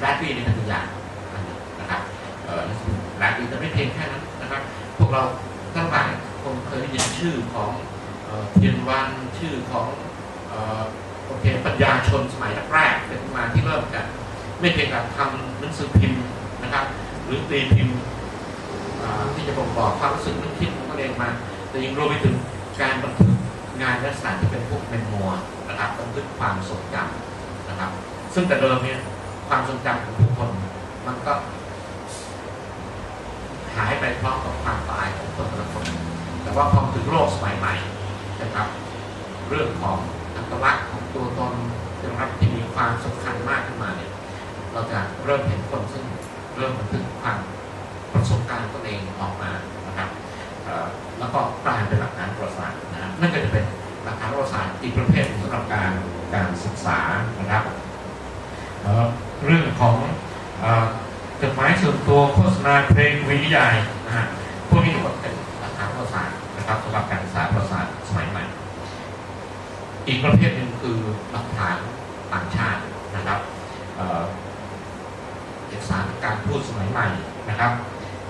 แรดดี้นี่เป็นตัวอย่างนหนึ่งนะครับเอ่อแรดดี้แต่ไม่เพียงแค่นั้นนะครับ พวกเราทั้งหลายคงเคยได้ยินชื่อของเทียนวันชื่อของโอเคปัญญาชนสมัยแรกเป็นมาที่เริ่มจากไม่เพียงแต่ทำหนังสือพิมพ์นะครับ หรือตีพิมพ์ที่จะบ่งบอกความรู้สึกนึกคิดของตัวเองมา แต่ยังรวมไปถึงการบันทึกงานลักษณะที่เป็นพวกเมมโมนะครับบันทึกความทรงจำนะครับ ซึ่งแต่เดิมเนี่ย ความทรงจำของทุกคนมันก็ หายไปพร้อมกับความตายของคนแต่ละคนแต่ว่าพอถึงโลกสมัยใหม่นะครับ เรื่องของอัตลักษณ์ของตัวตนนะครับที่มีความสำคัญมากขึ้นมาเนี่ย เราจะเริ่มเห็นคนซึ่งเริ่มบันทึกความประสบการณ์ตนเองออกมานะครับแล้วก็กลายเป็นหลักฐานประวัติศาสตร์นะนั่นก็จะเป็นหลักฐานประวัติศาสตร์อีกประเภทหนึ่งสำหรับการการศึกษานะครับเอ่อเรื่องของเอ่อจดหมายส่วนตัว โฆษณาเพลงวิทยายนะฮะพวกนี้ก็เป็นหลักฐานประวัติศาสตร์นะครับสำหรับการศึกษาประวัติศาสตร์สมัยใหม่ อีกประเภทหนึ่งคือหลักฐานต่างชาตินะครับเอกสารการพูดสมัยใหม่นะครับ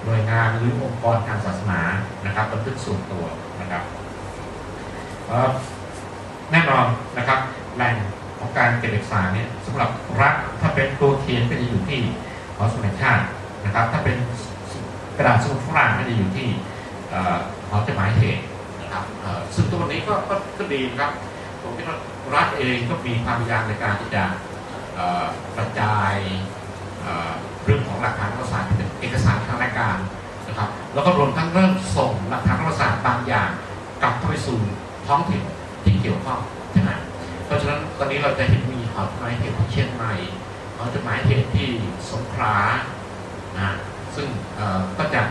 หน่วยงานหรือองค์กรทางศาสนานะครับบันทึกส่วนตัวนะครับแน่นอนนะครับแหล่งของการเก็บเอกสารเนี่ยสำหรับรัฐถ้าเป็นตัวเขียนก็จะอยู่ที่หอสมุดชาติ นะครับ ถ้าเป็นกระดาษสมุดฝรั่งก็จะอยู่ที่เอ่อหอจดหมายเหตุนะครับซึ่งตัวนี้ก็ก็ก็ดีนะครับผมคิดว่ารัฐเองก็มีความพยายามในการที่จะกระจายเรื่องของหลักฐานประวัติศารเป็นเอกสารทางราชการนะครับ แล้วก็รวมทั้งเริ่มส่งหลักฐานประวัติศารบางอย่าง กลับเข้าไปสู่ท้องถิ่นที่เกี่ยวข้องใช่ไหมเพราะฉะนั้นตอนนี้เราจะเห็นมีหอจดหมายเหตุที่เชียงใหม่หอจดหมายเหตุที่สงขลา นะซึ่งก็จะ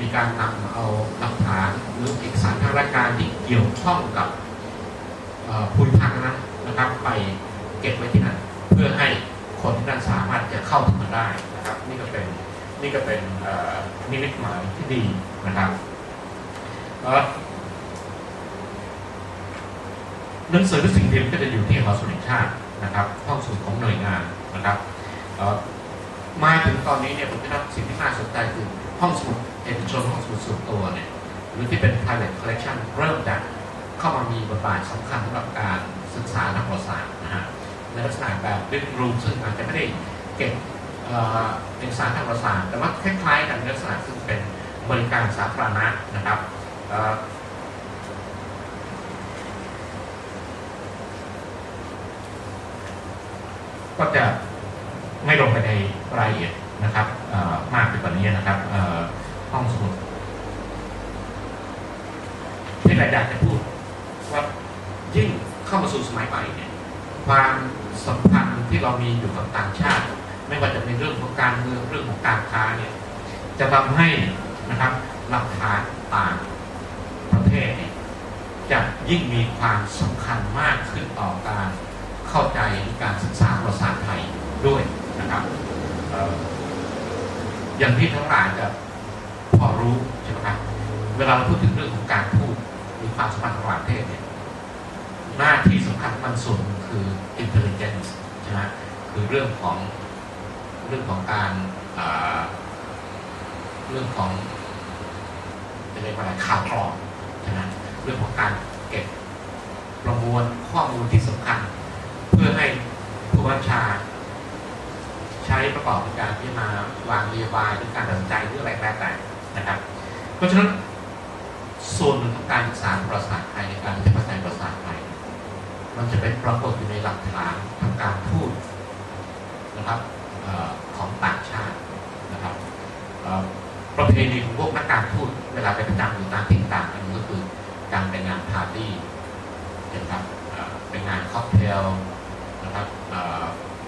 มีการนำเอาหลักฐานหรือเอกสารทางราชการที่เกี่ยวข้องกับภูมิภาคนั้นนะครับ ไปเก็บไว้ที่นั่นเพื่อให้คนที่นั่นสามารถจะเข้าถึงมันได้นะครับ นี่ก็เป็นนี่ก็เป็นนิมิตหมายที่ดีนะครับหนังสือหรือสิ่งพิมพ์ก็จะอยู่ที่หอสมุดชาตินะครับห้องสมุดของหน่วยงานนะครับ มาถึงตอนนี้เนี่ยผมคิดว่าสิ่งที่น่าสนใจคือห้องสมุดเอกชนห้องสมุดส่วนตัวเนี่ยหรือที่เป็น private collection เริ่มจากเข้ามามีบทบาทสำคัญสำหรับการศึกษานักประวัติศาสตร์นะฮะในลักษณะแบบ living room ซึ่งอาจจะไม่ได้เก็บเอกสารทางประวัติศาสตร์แต่ว่าคล้ายๆกันในลักษณะซึ่งเป็นบริการสาธารณะนะครับก็จะ ไม่ลงไปในรายละเอียดนะครับมากไปกว่านี้นะครับท่อห้องสมุดที่เราอยาจะพูดว่ายิ่งเข้ามาสู่สมัยใหม่เนี่ยความสัมพันธ์ที่เรามีอยู่กับต่างชาติ ไม่ว่าจะเป็นเรื่องของการเมืองเรื่องของการค้าเนี่ยจะทำให้นะครับหลักฐานต่างประเทศเนี่ยจะยิ่งมีความสำคัญมากขึ้นต่อการเข้าใจการศึกษาประวัติศาสตร์ไทยด้วย นะครับอย่างที่ทั้งหลายจะพอรู้ใช่ไหมครับเวลาเราพูดถึงเรื่องของการพูดมีความสัมพันธ์ระหว่างประเทศเนี่ยหน้าที่สำคัญมันส่วนหนึ่งคือ intelligence ใช่ไหมคือเรื่องของเรื่องของการเรื่องของจะเรียกว่าอะไรข่าวกรองใช่ไหมเรื่องของการเก็บประมวลข้อมูลที่สำคัญ เพื่อให้ผู้บัญชา ใช้ประกอบในการพิจารณาวางนโยบายหรือการตัดสินใจหรืออะไรแล้วแต่นะครับ เพราะฉะนั้นส่วนหนึ่งของการศึกษาประวัติศาสตร์ไทยในการที่จะเข้าประวัติศาสตร์ไทยมันจะเป็นปรากฏอยู่ในหลักฐานทางการพูดนะครับออของต่างชาตินะครับประเพณีของพวกนักการทูตเวลาไปประจำอยู่ตามที่ต่างอันนี้ก็คือการไปงานปาร์ตี้นะครับเป็นงานค็อกเทลนะครับ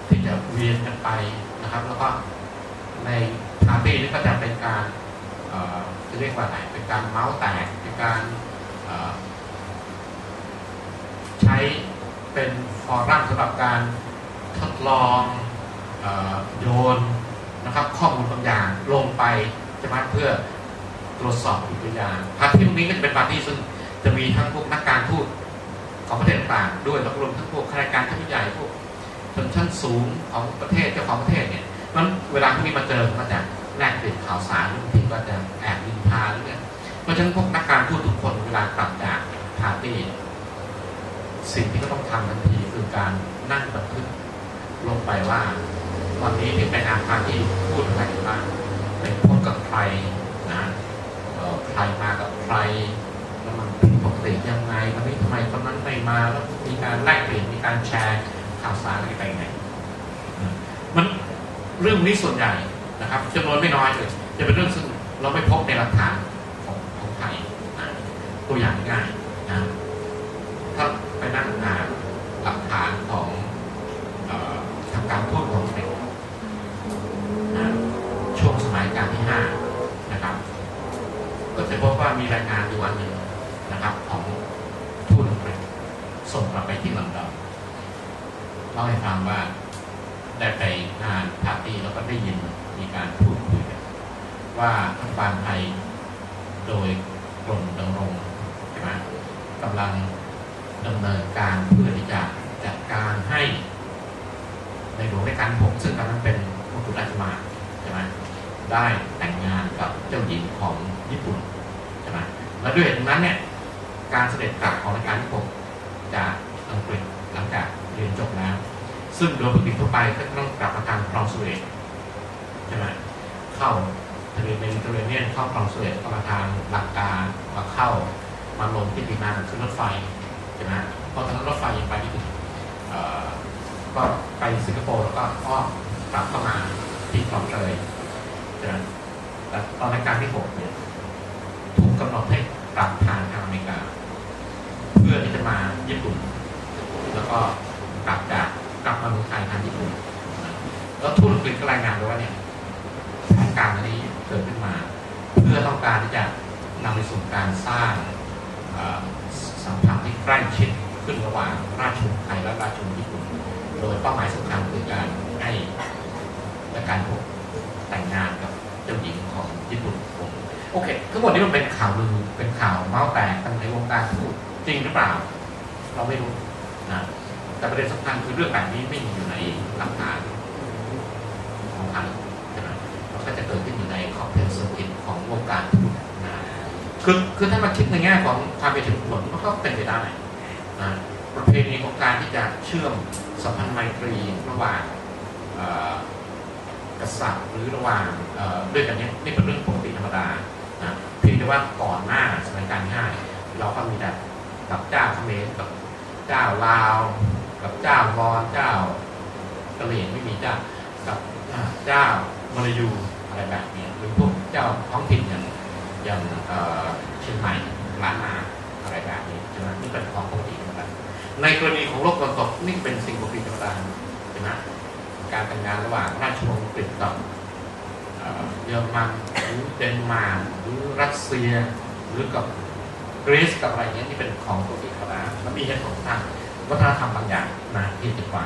ที่จะเวียนกันไป นะครับ แล้วก็ในปาร์ตี้นี้ก็จะเป็นการเอ่อจะเรียกว่าไหนเป็นการเมาส์แตกเป็นการใช้เป็นฟอรัมสำหรับการทดลองออโยนนะครับ ข้อมูลบางอย่างลงไปจะมาเพื่อตรวจสอบอีกตัวอย่างปาร์ตี้นี้ก็จะเป็นปาร์ตี้ซึ่งจะมีทั้งพวกนักการทูตของประเทศต่างๆด้วยแล้วรวมทั้งพวกข้าราชการชั้นผู้ใหญ่พวก นชั้นสูงของประเทศเจ้าของประเทศเนี่ยมันเวลาที่มีมาเจอก็จะแลกเปลี่ยนข่าวสารบางทีก็จะแอบลินทาหรือไงเพราะฉะนั้นพวกนักการทูตทุกคนเวลากลับจากปาร์ตี้สิ่งที่เขาต้องทำทันทีคือการนั่งบันทึกลงไปว่าวันนี้ที่ไปงานปาร์ตี้พูดอะไรบ้างไปพบกับใครนะใครมากับใครแล้วมันผิดปกติยังไงวันนี้ทำไมคนนั้นไม่มาแล้วมีการแลกเปลี่ยนมีการแชร์ ข่าวสารอะไรไปไงอืมมันเรื่องนี้ส่วนใหญ่นะครับจำนวนไม่น้อยเลยจะเป็นเรื่องซึ่งเราไม่พบในหลักฐานของของไทยตัวอย่างง่ายนะถ้าไปนั่งอ่านหลักฐานของทางการทูตของอังกฤษนะช่วงสมัยการที่ห้านะครับ ก็จะพบว่ามีรายงานอยู่วันหนึ่งนะครับ ของทูตอังกฤษส่งกลับไปที่ลอนดอน เล่าให้ฟังว่าได้ไปงานปาร์ตี้แล้วก็ได้ยินมีการพูดคุยกันว่ารัฐบาลไทยโดยกรมดำรงใช่ไหมกำลังดำเนินการเพื่อที่จะจัดการให้ในหลวงในการผมซึ่งตอนนั้นเป็นมกุฎราชกุมารใช่ไหมได้แต่งงานกับเจ้าหญิงของญี่ปุ่นใช่ไหมและด้วยเหตุนั้นเนี่ยการเสด็จกลับของรัชกาลที่หกจากอังกฤษหลังจาก รียนจบแล้ว ซึ่งโดยปกติทั่วไปก็ต้องกลับมาทางคลองสุเอตใช่ไหมเข้าทะเลเมดิเตอร์เรเนียนเข้าคลองสุเอตก็มาทางหลักการมาเข้ามาลงที่ปีนังขึ้นรถไฟใช่ไหมพอทางรถไฟยังไปไม่ถึงก็ไปสิงคโปร์แล้วก็อ้อมกลับเข้ามาที่คลองเตยใช่ไหมแต่ตอนรายการที่หกเนี่ยถูกกำหนดให้กลับทางทางอเมริกา เพื่อที่จะมาญี่ปุ่น แล้วก็ กลับจากกลับมาเมืองไทยทางญี่ปุ่นแล้วทูตอังกฤษก็รายงานไว้ว่าเนี่ยแผนการนี้เกิดขึ้นมา เพื่อต้องการที่จะนำไปสู่การสร้างสัมพันธ์ที่ใกล้ชิดขึ้นระหว่างราชวงศ์ไทยและราชวงศ์ญี่ปุ่น โดยเป้าหมายสำคัญคือการให้และการพบแต่งงานกับเจ้าหญิงของญี่ปุ่นโอเคทั้งหมดนี้มันเป็นข่าวลือเป็นข่าวเมาส์แตกกันในวงการทูตจริงหรือเปล่า เราไม่รู้นะ แต่ประเด็นสำคัญคือเรื่องแบบนี้ไม่มีอยู่ในหลักฐานของไทยใช่ไหมมันก็จะเกิดขึ้นอยู่ในคอมเพลเซอร์กิตของวงการทุนนะคือคือถ้ามาคิดในแง่ของความเป็นถึงผลมันก็เป็นไปได้นะประเพณีของการที่จะเชื่อมสัมพันธ์ไมตรีระหว่างกษัตริย์หรือระหว่างด้วยกันเนี้ยนี่เป็นเรื่องปกติธรรมดานะเพียงแต่ว่าก่อนหน้าสมัยการที่ห้าเราก็มีแต่กับเจ้าเขมรกับเจ้าลาว กับเจ้ามอญเจ้ากะเหรี่ยงไม่มีเจ้ากับเจ้ามลายูอะไรแบบนี้หรือพวกเจ้าท้องถิ่นอย่างอย่างเชียงใหม่ล้านนาอะไรแบบนี้ใช่ไหมนี่เป็นของปกติธรรมดาในกรณีของโลกตะวันตกนี่เป็นสิ่งปกติธรรมดาใช่ไหมการแต่งงานระหว่างราชวงศ์อังกฤษกับเอ่อเยอรมันหรือเดนมาร์กหรือรัสเซียหรือกับกรีซกับอะไรเงี้ยที่เป็นของปกติธรรมดามันมีเหตุผลทาง วัฒนธรรมบางอย่างนะที่ติดไว้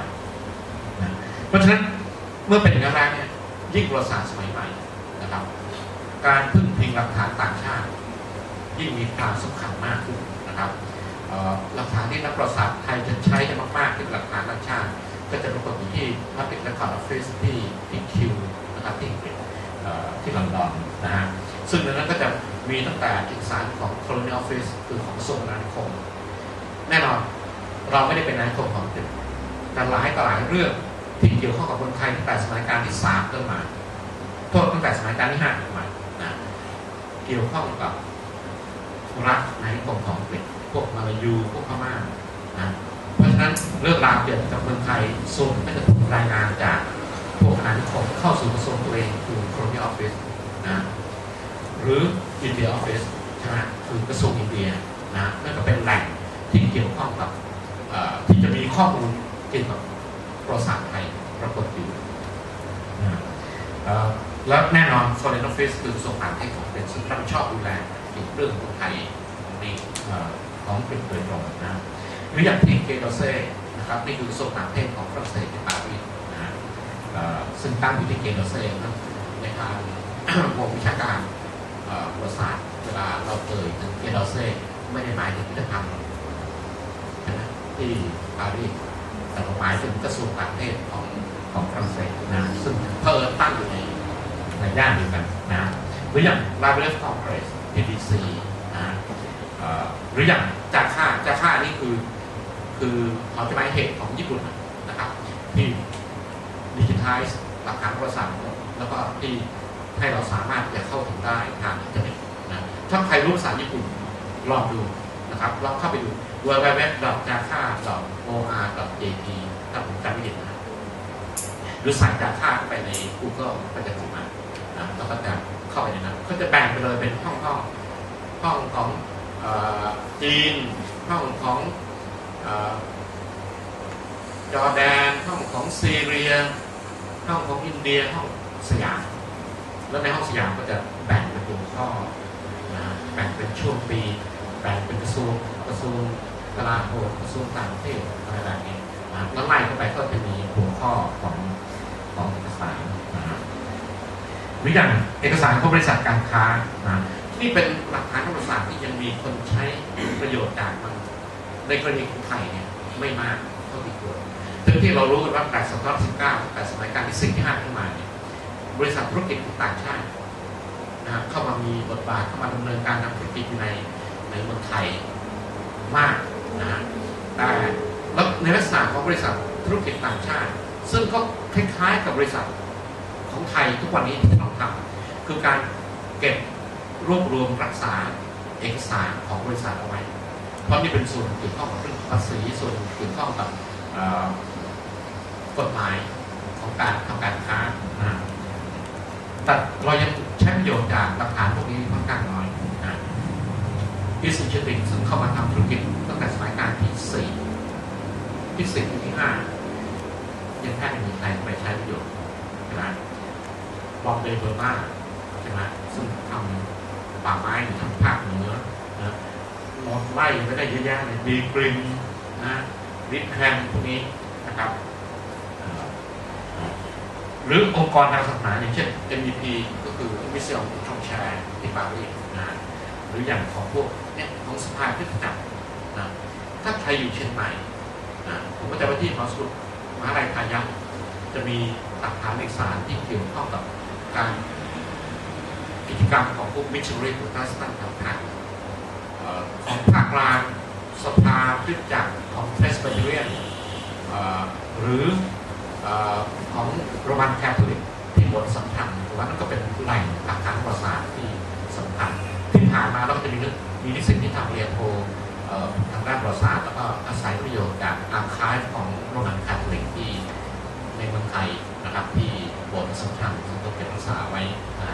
นะเพราะฉะนั้นเมื่อเป็นอย่างแล้วเนี่ยยิ่งประวัติศาสตร์สมัยใหม่นะครับ การพึ่งพิงหลักฐานต่างชาติ ยิ่งมีความสำคัญมากขึ้นนะครับหลักฐานที่นักประวัติศาสตร์ไทยจะใช้กันมากๆที่หลักฐานต่างชาติ ก็จะปรากฏอยู่ที่ Public Record Office ที่ที่คิวนะครับที่อังกฤษที่ลอนดอนนะฮะซึ่งในนั้นก็จะมีตั้งแต่เอกสารของ Colonial Office คือของกระทรวงอาณานิคมแน่นอน เราไม่ได้เป็นอาณานิคมของอังกแต่หลายต่อหลายเรื่องที่เกี่ยวข้องกับคนไทยตั้งแต่สมัยการที่สามเริ่มมาโทษตั้งแต่สมัยการที่ห้าเริ่มมานะเกี่ยวข้องกับรัฐอาณานิคมของอังกพวกมาลายูพวกพม่านะเพราะฉะนั้นเรื่องราวเกี่ยวกับเมืองไทยส่วนก็จะถูกรายงานจากพวกอาณานิคมเข้าสู่กระทรวงตัวเองคือ Colonial Office นะหรือ India Office ใช่ไหมคือกระทรวงอินเดียนะนั่นก็เป็นแหล่งที่เกี่ยวข้องกับ ที่จะมีข้อมูลเกี่ยวกับประวัติไทยปรากฏอยู่แล้วแน่นอน Foreign Office คือกระทรวงต่างประเทศของเป็นซึ่งรับผิดชอบดูแลเกี่ยวกับเรื่องของไทยในของเป็นโดยตรงนะหรืออย่างที่เกโดเซ่นะครับนี่คือกระทรวงต่างปรเทศของฝรั่งเศสที่ปารีสนะซึ่งตั้งอยู่ที่เกโดเซ่นะในทางวงวิชาการประวัติศาสตร์เวลาเราเอ่ยถึงเกลเซ่ไม่ได้หมายถึงพิพิธภัณฑ์ใช่ไหม ที่ปารีสแต่หมายถึงกระทรวงต่างประเทศของของฝรั่งเศสนะซึ่งเพิ่มตั้งอยู่ในในย่านเดียวกันนะหรืออย่าง Library Congress PDC นะหรืออย่างจาค่าจาค่านี่คือคือเขาจะหมายเหตุของญี่ปุ่นนะครับ ที่ดิจิทัลหลักฐานประวัติศาสตร์แล้วก็ที่ให้เราสามารถจะเข้าถึงได้ทางอินเทอร์เน็ตนะถ้าใครรู้ภาษาญี่ปุ่นลองดูนะครับลองเข้าไปดู www.jaka.or.jp ถ้าผมจำไม่ผิดนะหรือใส่จาค่าเข้าไปใน Google ก็จะขึ้นมานะแล้วก็จะเข้าไปในนั้นก็จะแบ่งไปเลยเป็นห้องห้องห้องของจีน ห้องของจอร์แดน ห้องของซีเรีย ห้องของอินเดีย ห้องสยาม แล้วในห้องสยามก็จะแบ่งเป็นหัวข้อแบ่งเป็นช่วงปี แบ่งเป็นกระทรวงกระทรวง กลาโหมกระทรวงต่างประเทศอะไรแบบนี้นะแล้วไล่เข้าไปก็จะมีหัวข้อของของเอกสารนะหรืออย่างเอกสารของบริษัทการค้านะนี่เป็นหลักฐานทางประวัติศาสตร์ที่ยังมีคนใช้ประโยชน์จากมันในกรณีของไทยเนี่ยไม่มากเท่าที่ควรทั้งที่เรารู้กันว่า8ศตวรรษที่9 8สมัยการที่4ที่5ขึ้นมาเนี่ยบริษัทธุรกิจต่างชาตินะครับเข้ามามีบทบาทเข้ามาดำเนินการทางธุรกิจในในเมืองไทยมาก นะแต่แล้วในลักษณะของบริษัทธุรกิจต่างชาติ ซึ่งก็คล้ายๆกับบริษัทของไทยทุกวันนี้ที่ต้องทำคือการเก็บรวบรวมรักษาเอกสารของบริษัทเอาไว้ เพราะนี่เป็นส่วนเกี่ยวข้องกับเรื่องภาษีส่วนเกี่ยวข้องกับกฎหมายของการทำการค้านะแต่เรายังใช้ประโยชน์จากหลักฐานพวกนี้ค่อนข้างน้อยนะพิสิชติงซึ่งเข้ามาทำธุรกิจ สี่ที่สี่ที่ห้ายังแทบไม่มีใครไปใช้ประโยชน์ใช่ไหมบอมเบย์เบอร์มาใช่ไหมซึ่งทำป่าไม้อยู่ทางภาคเหนือนะหมดไล่ไปได้เยอะแยะเลยดีกริมนะริทแฮมพวกนี้นะครับหรือองค์กรทางศาสนาอย่างเช่น MVP ก็คือมิสเซลชองแชร์ที่ปารีสนะหรืออย่างของพวกเนี่ยของสภาคริจักรนะ ถ้าใครอยู่เชียงใหม่นะผมก็จะไปที่มอสโกมหาลัยพายัพจะมีหลักฐานเอกสารที่เกี่ยวข้องกับการกิจกรรมของพวกมิชชันนารีโปรเตสแตนต์ต่างๆของภาคกลางสภาคริสตจักรของเ e สเ b เ t ียนหรืออของโรมันแคทอลิกที่บทสำคัญผมว่านั่นก็เป็นแหล่งหลักฐานประวัติศาสตร์ที่สำคัญที่ผ่านมาเราก็จะมีนึกมีนิสิตที่ทำเรียนโท ด้านประวัติศาสตร์แล้วก็อาศัยประโยชน์จากอาคายของโรมันแคทอลิกที่ในเมืองไทยนะครับที่บทสำคัญซึ่ต้องเก็บรักษาไว้นะ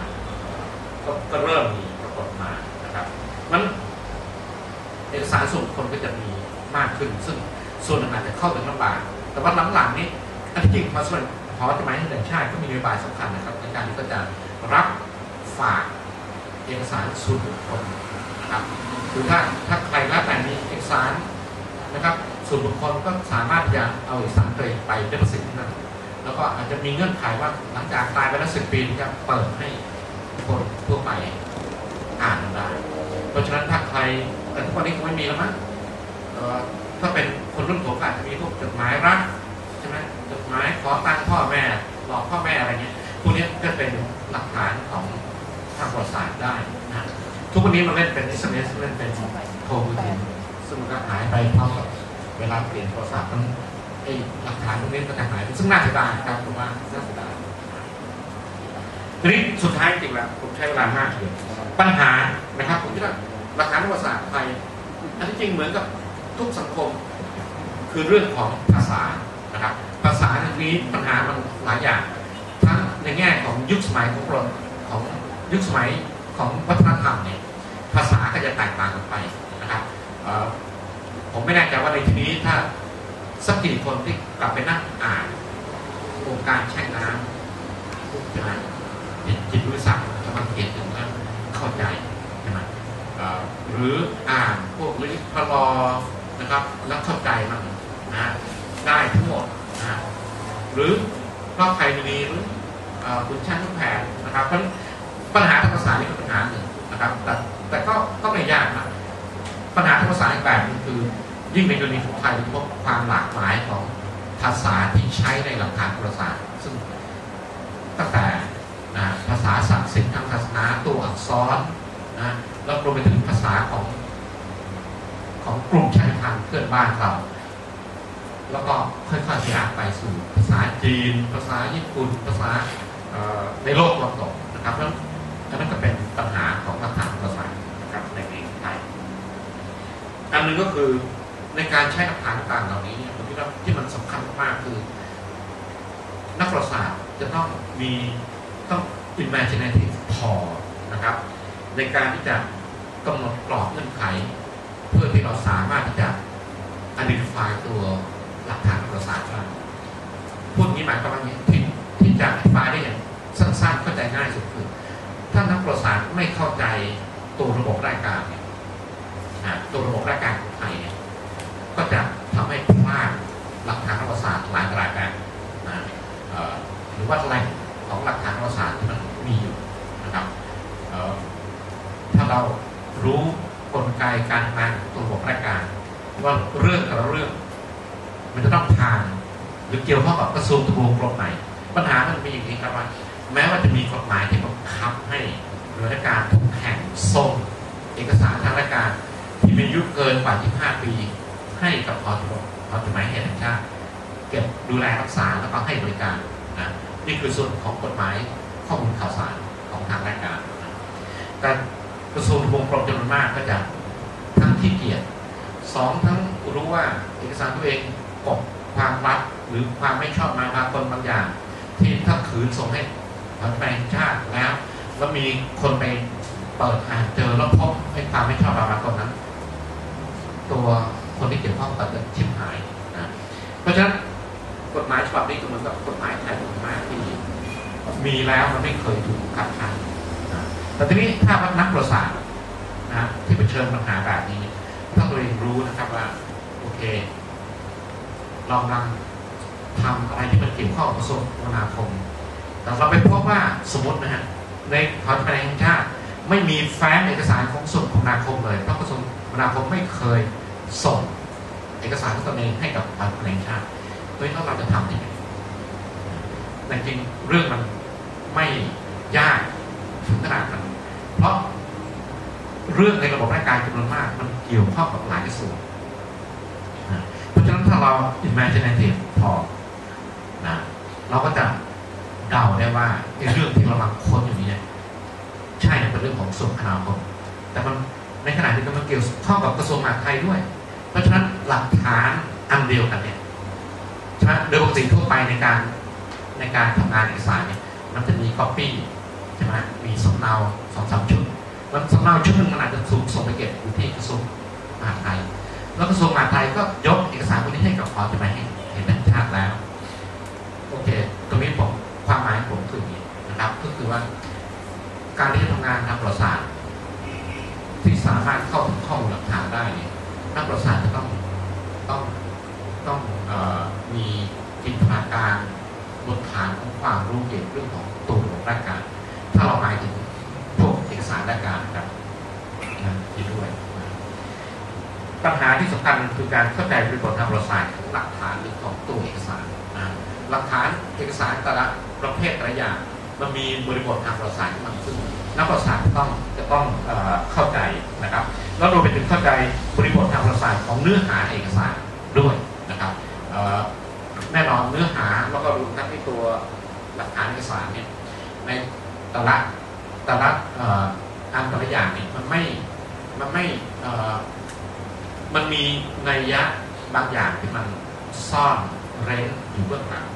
ก็ก็เริ่มมีปรากฏมานะครับมันเอกสารส่วนคคลก็จะมีมากขึ้น ซึ่งส่วนหนึ่งอาจจะเข้าถึงลำบากแต่ว่าหลังๆนี้อันที่จริงมาส่วนหอจดหมายแห่งชาติก็มีนโยบายสำคัญนะครับในการที่ก็จะรับฝากเอกสารส่วนบุคคล นะครับคือถ้าถ้าใครรับแต่มีเอกสารนะครับ ส่วนบุคคลก็สามารถจะเอาเอกสารตัวเองไปได้ประสิทธิ์นั่นแล้วก็อาจจะมีเงื่อนไขว่าหลังจากตายไปแล้วสิบปีจะเปิดให้คนทั่วไปอ่านได้ เพราะฉะนั้นถ้าใครแต่ทุกวันนี้คงไม่มีแล้วมั้งถ้าเป็นคนรุ่นผมก็อาจจะมีพวกจดหมายรักใช่ไหมจดหมายขอตังพ่อแม่หลอกพ่อแม่อะไรเงี้ยพวกนี้ก็เป็นหลักฐานของทางประวัติศาสตร์ได้ ทุกวันนี้เราเล่นเป็น SMS เล่นเป็นโทรมือถือซึ่งมันก็หายไปพร้อมกับเวลาเปลี่ยนโทรศัพท์มันไอ้หลักฐานพวกนี้ก็จะหายไปซึ่งน่าเสียดายครับผมว่าน่าเสียดายทีนี้สุดท้ายจริงแล้วผมใช้เวลามากเลยปัญหานะครับผมคิดว่าหลักฐานประวัติศาสตร์ไทยอันที่จริงเหมือนกับทุกสังคม คือเรื่องของภาษานะครับภาษาในนี้ปัญหามันหลายอย่าง ทั้งในแง่ของยุคสมัยของเราของยุคสมัย ของวัฒนธรรมเนี่ยภาษาก็จะแตกต่างกันไปนะครับผมไม่แน่ใจว่าในที่นี้ถ้าสักกี่คนที่กลับไปนั่งอ่านโครงการแช่งน้ำใช่ไหมจิตวิทยาจะมาเขียนถึงว่าเข้าใจใช่ไหมหรืออ่านพวกลิพลอนะครับแล้วเข้าใจมันนะได้ทั้งหมดนะหรือรอบไทยมีหรือเอ่อคุณช่างทุกแผนนะครับเพราะ ปัญหาทางภาษาเป็นปัญหาหนึ่งนะครับ แต่แต่ก็ก็ไม่ยากนะปัญหาทางภาษาอีกแบบนึงคือ ยิ่งในกรณีของไทยพบความหลากหลายของภาษาที่ใช้ในหลักฐานประวัติศาสตร์ซึ่งตั้งแต่นะภาษาสันสิทธิ์ทางศาสนาตัวอักษรนะแล้วรวมไปถึงภาษาของของกลุ่มชาติพันธุ์เพื่อนบ้านเรา แล้วก็ค่อยๆขยายไปสู่ภาษาจีน ภาษาญี่ปุ่น ภาษาในโลกตะวันตกนะครับแล้ว อันนั้นก็เป็นปัญหาของหลักฐานภาษานะครับในเมืองไทยอันหนึ่งก็คือในการใช้หลักฐานต่างๆเหล่านี้ผมคิดว่าที่มันสำคัญมากๆคือ นักประวัติศาสตร์จะต้องมีต้อง imaginative พอนะครับ ในการที่จะกำหนดกรอบเงื่อนไข เพื่อที่เราสามารถที่จะ identify ตัวหลักฐานประวัติศาสตร์ได้พูดงนี้หมายความว่าอย่างที่ที่จะอธิบายได้อย่างสั้นๆเข้าใจง่ายสุดคือ ถ้านักประวัติศาสตร์ไม่เข้าใจตัวระบบรายการเนี่ยตัวระบบรายการของไทยเนี่ยก็จะทำให้พลาดหลักฐานประวัติศาสตร์หลายรายการนะหรือว่าแหล่งของหลักฐานประวัติศาสตร์ที่มันมีอยู่นะครับถ้าเรารู้กลไกการทำงานตัวระบบรายการว่าเรื่องแต่ละเรื่อง มันจะต้องผ่านหรือเกี่ยวข้องกับกระทรวงทบวงกรมไหนปัญหามันมีอย่างนี้ครับว่า แม้ว่าจะมีกฎหมายที่บังคับให้หน่วยราชการทุกแห่งส่งเอกสารทางราชการ ที่มีอายุเกินกว่า25ปี ให้กับอทอจดหมายเหตุแห่งชาติเก็บดูแลรักษาแล้วก็ให้บริการนะนี่คือส่วนของกฎหมายข้อมูลข่าวสารของทางราชการนะแต่กระทรวงวงกรมจำนวนมากก็จะทั้งขี้เกียจสองทั้งรู้ว่าเอกสารตัวเองปกความลับหรือความไม่ชอบมาพากลบางอย่าง ที่ถ้าขืนส่งให้ รัฐบาลแห่งชาติแล้วแล้วมีคนไปเปิดอ่านเจอแล้วพบไอ้ความไม่ชอบมาพากลนั้น ตัวคนที่เกี่ยวข้องกับจะชิบหายนะเพราะฉะนั้นกฎหมายฉบับนี้ก็เหมือนกับกฎหมายไทยมากที่มีแล้วมันไม่เคยถูกขัดขันนะแต่ทีนี้ถ้าว่านักประวัติศาสตร์นะที่เผชิญปัญหาแบบนี้ถ้าตัวเองรู้นะครับว่าโอเคเรากำลังทำอะไรที่มันเกี่ยวข้องกับกระทรวงคมนาคม แต่เราไปพบว่าสมมตินะฮะในถอนคะแนนแห่งชาติไม่มีแฟ้มเอกสารของกระทรวงคมนาคมเลยเพราะกระทรวงคมนาคมไม่เคยส่งเอกสารของตนเองให้กับถอนคะแนแห่งชาติเฮ้ยแล้วเราจะทำยังไงแต่จริงเรื่องมันไม่ยากถึงขนาดนั้นเพราะเรื่องในระบบราชการจำนวนมาก มันเกี่ยวข้องกับหลายกระทรวงนเพราะฉะนั้นถ้าเรา imaginative พอนะเราก็จะ เดาได้ว่าไอ้เรื่องที่เรากำลังค้นอยู่นี้เนี่ยใช่เป็นเรื่องของกระทรวงคมนาคมแต่มันในขณะที่มันเกี่ยวข้องกับกระทรวงมหาดไทยด้วย เพราะฉะนั้นหลักฐานอันเดียวกันเนี่ยใช่ไหมโดยปกติทั่วไปในการในการทำงานเอกสารเนี่ยมันจะมีก๊อปปี้ใช่ไหมมีสำเนาสองสามชุดมันสำเนาชุดหนึ่งมันอาจจะถูกส่งไปเก็บอยู่ที่กระทรวงมหาดไทย แล้วกระทรวงมหาดไทยก็ยกเอกสารพวกนี้ให้กับขอจดหมายเห็นแห่งชาติแล้ว โอเคตรงนี้ผม ความหมายผมคืออย่างนี้นะครับ ก็คือว่า การที่จะทำงานทางประวัติศาสตร์ที่สามารถเข้าถึงข้อมูลหลักฐานได้เนี่ยนักประวัติศาสตร์จะต้องต้องต้องออมีจินตนาการบนฐานของความรู้เกี่ยวกับเรื่องของตัวระบบราชการถ้าเราหมายถึงพวกเอกสารราชการครับนะที่ด้วยปัญหาที่สำคัญคือการเข้าใจบริบททางประวัติศาสตร์ของหลักฐานหรือของตัวเอกสารหลักฐานเอกสารแต่ละ ประเภทแต่ละอย่างมันมีบริบททางประวัติศาสตร์ที่มันซึ่งนักประวัติศาสตร์ต้องจะต้องเข้าใจนะครับ แล้วรวมไปถึงเข้าใจบริบททางประวัติศาสตร์ของเนื้อหาเอกสารด้วยนะครับแน่นอนเนื้อหาแล้วก็รวมทั้งที่ตัวหลักฐานเอกสารเนี่ยในแต่ละแต่ละอันแต่ละอย่างเนี่ยมันไม่มันไม่มันมีนัยยะบางอย่างที่มันซ่อนเร้นอยู่เบื้องหลัง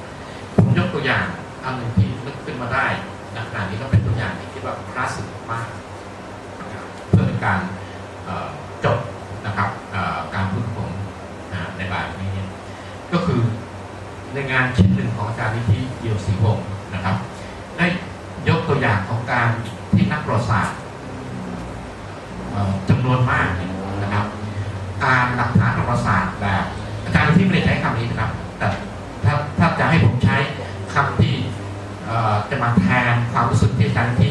ผมยกตัวอย่าง อันหนึ่งที่นึกขึ้นมาได้นะขณะนี้ก็เป็นตัวอย่างที่คิดว่าคลาสสิกมากเพื่อเป็นการจบนะครับการพูดของผมในบ่ายนี้เนี่ยก็คือในงานชิ้นธิเดียวศรีวงศ์นะครับ ได้ยกตัวอย่างของการที่นักประวัติศาสตร์เอ่อจำนวนมากเนี่ยนะครับการหลักฐานประวัติศาสตร์แบบอาจารย์นิธิไม่ได้ใช้คำนี้นะครับ แต่ถ้าถ้าจะให้ผมใช้คำที่เอ่อจะมาแทนความรู้สึกที่อาจารย์นิธิ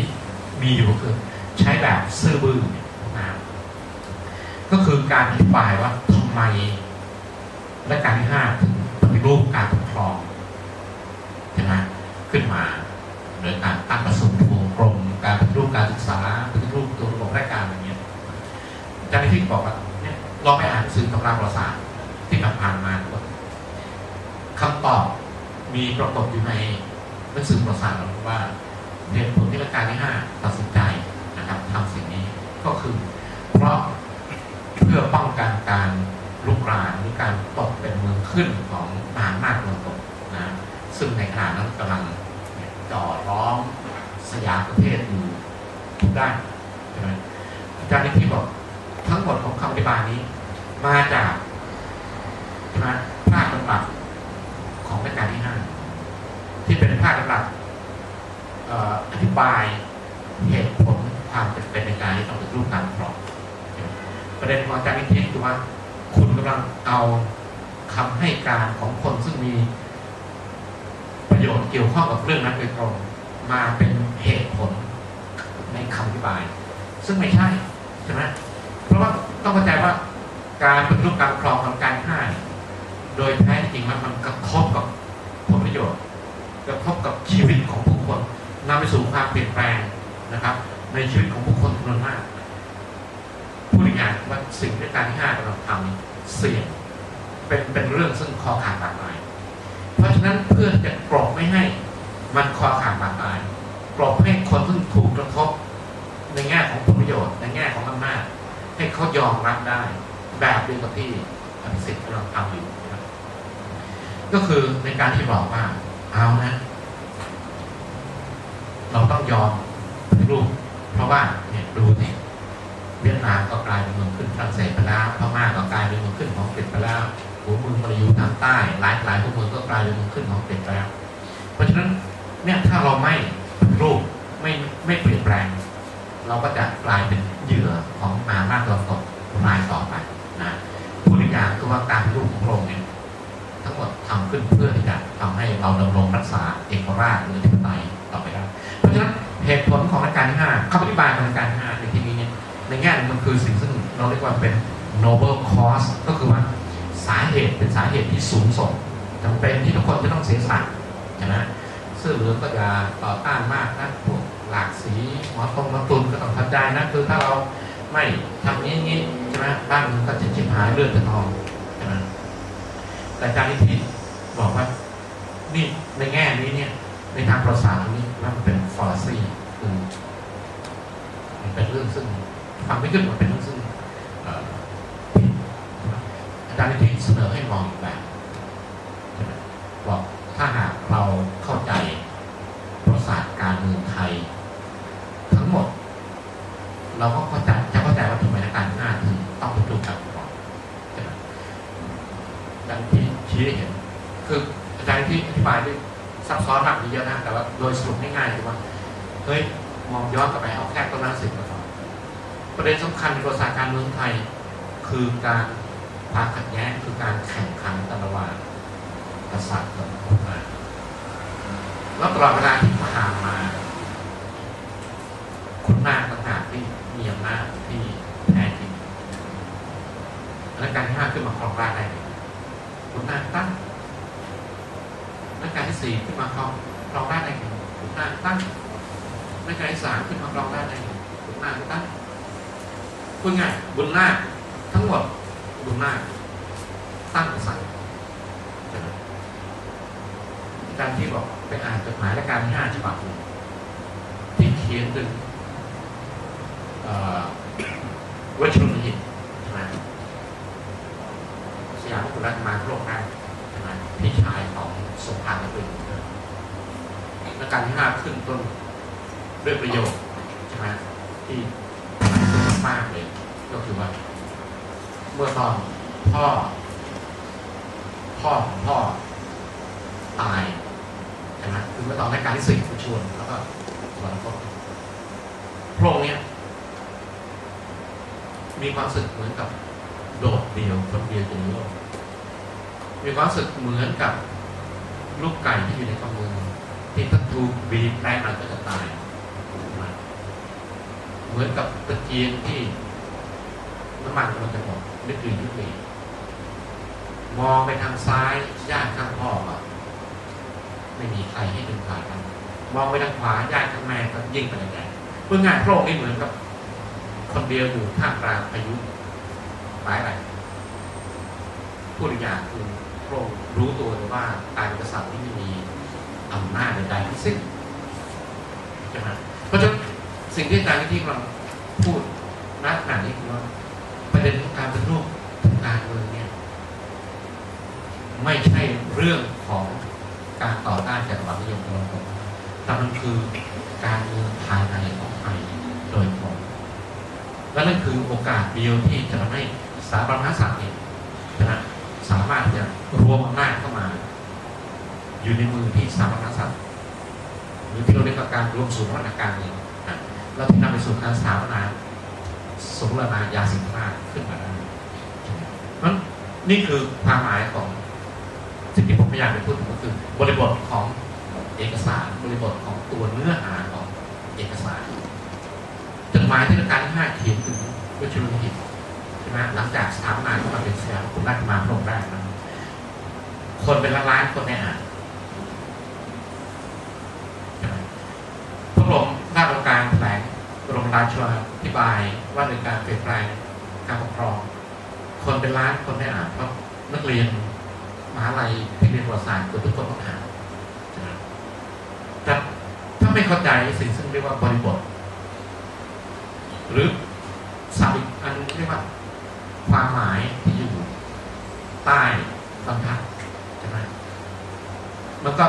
มีอยู่ก็คือใช้แบบซื่อบื้อนะครับก็คือการอธิบายว่าทำไมรัชกาลที่ห้าถึงปฏิรูปการปกครอง ใช่ไหมขึ้นมาโดยการตั้งกระทรวงทบวงกรม การป บอกว่าเนี่ยลองไปอ่านสื่อตำราประวัติศาสตร์ที่ผ่านมา คำตอบมีปรากฏอยู่ในหนังสือประวัติศาสตร์ว่าเหตุผลที่รัชกาลที่ห้าตัดสินใจนะครับทำสิ่งนี้ก็คือ เพราะเพื่อป้องกันการลุกรานหรือการตกเป็นเมืองขึ้นของมหาอำนาจตะวันตกนะซึ่งในขณะนั้นกำลังจ่อล้อมสยามประเทศอยู่ทุกด้านใช่ไหมอาจารย์นิธิบอกทั้งหมดของคำอธิบายนี้ มาจากใช่ไหมภาคตำรับของรัชกาลที่ห้าที่เป็น ภาคตำรับอธิบายเหตุผลความจำเป็นในการที่ต้องเป็นรูปการปลอมประเด็นของอาจารย์นิธิคือว่าคุณกำลังเอาคำให้การของคนซึ่งมีประโยชน์เกี่ยวข้องกับเรื่องนั้นโดยตรงมาเป็นเหตุผลในคำอธิบาย ซึ่งไม่ใช่ใช่ไหมเพราะว่าต้องเข้าใจว่าการเป็นรูปการครองของการฆ่าโดยแท้จริงแล้วมันกระทบกับผลประโยชน์ กระทบกับชีวิตของผู้คนนำไปสู่ความเปลี่ยนแปลงนะครับ ในชีวิตของผู้คนจำนวนมากผู้บริหารว่าสิ่งที่การที่ห้ากำลังทำเสี่ยงเป็นเป็นเรื่องซึ่งคอขาดบาดตายเพราะฉะนั้นเพื่อจะกรอบไม่ให้มันคอขาดบาดตายกรอบให้คนซึ่งถูกกระทบในแง่ของผลประโยชน์ในแง่ของอำนาจให้เขายอมรับได้แบบเดียวกับที่อภิสิทธิ์กำลังทำอยู่ก็คือในการที่บอกว่า เอานะ เราต้องยอมรูปเพราะว่าเนี่ยดูสิเวียดนามก็กลายเป็นเมืองขึ้นฝรั่งเศสไปแล้วพม่าก็กลายเป็นเมืองขึ้นของอังกฤษไปแล้วหัวเมืองมาอยู่ทางใต้หลายหลายหัวเมืองก็กลายเป็นเมืองขึ้นของอังกฤษไปแล้ว เพราะฉะนั้นเนี่ยถ้าเราไม่รูปไม่ไม่เปลี่ยนแปลง เราก็จะกลายเป็นเหยื่อของมาอำนาจตะวันตกรายต่อไปนะผู้อีกอย่างคือว่าการรูปของพระองค์เนี่ยทั้งหมดทำขึ้นเพื่อที่จะ ทำให้เราดำรงรักษาเอกราชหรือธิปไตยต่อไปได้เพราะฉะนั้นเหตุผลของรัชกาลที่ห้าคำอธิบายของรัชกาลที่ห้าในที่นี้เนี่ยในแง่มันคือสิ่งซึ่งเราเรียกว่าเป็น noble cause ก็คือว่าสาเหตุเป็นสาเหตุที่สูงส่งจำเป็นที่ทุกคนจะต้องเสียสละใช่ไหมเสื้อเหลืองก็อย่าต่อต้านมากนะพวกหลากสีหมอตรงหมอตุนก็ต้องทำใจนะคือถ้าเราไม่ทำนี้นี้ใช่ไหมบ้านมันก็จะชิบหายเลือดจะนองใช่ไหมแต่อาจารย์นิธิบอกว่า นี่ในแง่นี้เนี่ย ในทางประสานี้มันเป็นฟอร์ซี่คือมันเป็นเรื่องซึ่งฟังไม่ขึ้นมันเป็นเรื่องซึ่งเอ่อผิดอาจารย์ที่เสนอให้มองอีกแบบใช่ไหมบอกถ้าหากเราเข้าใจประสาทการเมืองไทย ทั้งหมด เราก็เข้าใจจะเข้าใจว่าทำไมรัชการที่ห้าถึงต้องเป็นรูปแบบก่อนใช่ไหมดังที่ชี้ให้เห็น คืออาจารย์ที่อธิบายด้วยซับซ้อนมากมีเยอะนะ แต่ว่าโดยสรุปง่ายๆคือว่า เฮ้ย มองย้อนกลับไปเอาแค่ต้นน้ำสิบก่อนประเด็นสำคัญในประวัติศาสตร์การเมืองไทย คือการความขัดแย้งคือการแข่งขันกันระหว่างกษัตริย์กับขุนนาแล้วตลอดเวลาที่ผ่านมาขุนนางต่างหากที่มีอำนาจที่แท้จริงและการที่ห้าขึ้นมาครองราชได้ไงขุนนางตั้งรัชกาลที่สี่ขึ้นมาครองครองราชได้ไงขุนนางตั้งรัชกาลที่สามขึ้นมาครองราชได้ไงขุนนางตั้งพูดง่ายบุญนาค ทั้งหมดบุญนาตั้งกษัตริย์อารที่บอกไปอ่านจดหมายรัชกาลที่ห้าฉบับที่เขียนถึงวัชรุนหิตใช่ไหมสยามกุฎราชกุมาโลกได้ใช่ไหมพี่ชายของสงครามนักเรียนและการที่ห้าขึ้นต้นด้วยประโยชน์ใช่ไหมที่มากเลย ก็คือว่า เมื่อตอนพ่อ พ่อของพ่อตายใช่ไหมคือเมื่อตอนรายการที่สี่ชวนแล้วก็สวรรคตพระองค์เนี้ยมีความสึกเหมือนกับโดดเดี่ยวคนเดียวอยู่ในโลกมีความสึกเหมือนกับลูกไก่ที่อยู่ในกำมือที่ถ้าถูกบีบแรงมันก็จะตาย เหมือนกับตะเกียงที่น้ำมันมันจะหมดนึกดีนึกดี มองไปทางซ้ายญาติข้างพ่อก็ไม่มีใครให้ดึงขาดกันมองไปทางขวาญาติข้างแม่ก็ยิ่งไปใหญ่เพื่องานพระองค์นี่เหมือนกับ คนเดียวอยู่ท่ามกลางพายุหมายอะไรผู้ริยางคือพระองค์รู้ตัวเลยว่าการกษัตริย์ที่ไม่มีอำนาจใดๆทั้งสิ้นใช่ไหมเพราะฉะนั้นสิ่งที่อาจารย์ที่กำลังพูดณขณะนี้คือว่าประเด็นของการเป็นรูปการเมืองเนี่ย ไม่ใช่เรื่องของการต่อต้านจักรวรรดินิยมตะวันตกแต่มันคือการเมืองภายในของไทยโดยตรงและนั่นคือโอกาสเดียวที่จะทำให้สถาบันพระมากษัตริย์เนี่ยนะสามารถจะรวมอำนาจเข้ามา อยู่ในมือที่สถาบันพระมากษัตริย์หรือที่เราเรียกว่าการรวมศูนย์วัฒนาการเองนะแล้วที่นำไปสู่การสถาปนาสมรนายาสินค้าขึ้นมาได้นั้นนี่คือความหมายของ พยายามจะพูดก็คือบริบทของเอกสารบริบทของตัวเนื้อหาของเอกสารจดหมายที่รัชกาลที่ห้าเขียนถึงวัชรุหิตใช่ไหมหลังจากสถาปนาขึ้นมาเป็นสยามกุฎราชมาพระองค์แรกนั้นคนเป็นล้านๆคนได้อ่านพระองค์หน้าองการแถลงบรมราชวาธิบายว่าในการเปลี่ยนแปลงการปกครอง คนเป็นล้านคนได้อ่านเพราะนักเรียน มหาลัยที่เรียนประวัติศาสตร์เกือทุกคนต้องอ่าแต่ถ้าไม่เข้าใจสิ่งซึ่งเรียกว่าบริบท หรือศัพท์อีกอันเรียกว่าความหมายที่อยู่ใต้บรรทัดใช่ไหมมันก็